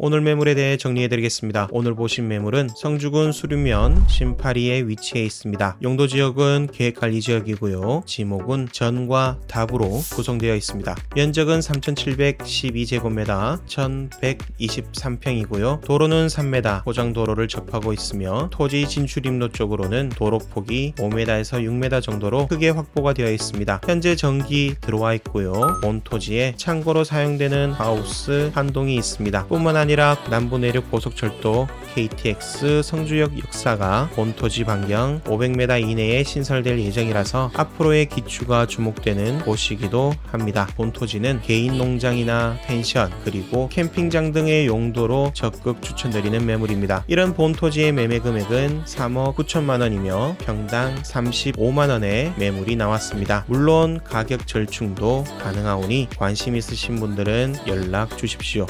오늘 매물에 대해 정리해드리겠습니다. 오늘 보신 매물은 성주군 수류면 신파리에 위치해 있습니다. 용도 지역은 계획관리 지역이고요. 지목은 전과 답으로 구성되어 있습니다. 면적은 3,712제곱미터, 1,123평이고요. 도로는 3m, 고장도로를 접하고 있으며 토지 진출입로 쪽으로는 도로폭이 5m에서 6m 정도로 크게 확보가 되어 있습니다. 현재 전기 들어와 있고요. 온 토지에 창고로 사용되는 하우스 한 동이 있습니다. 뿐만 아니라 남부 내륙 고속철도 KTX 성주역 역사가 본 토지 반경 500m 이내에 신설될 예정이라서 앞으로의 기추가 주목되는 곳이기도 합니다. 본 토지는 개인 농장이나 펜션 그리고 캠핑장 등의 용도로 적극 추천드리는 매물입니다. 이런 본 토지의 매매 금액은 3억 9천만 원이며 평당 35만 원의 매물이 나왔습니다. 물론 가격 절충도 가능하오니 관심 있으신 분들은 연락 주십시오.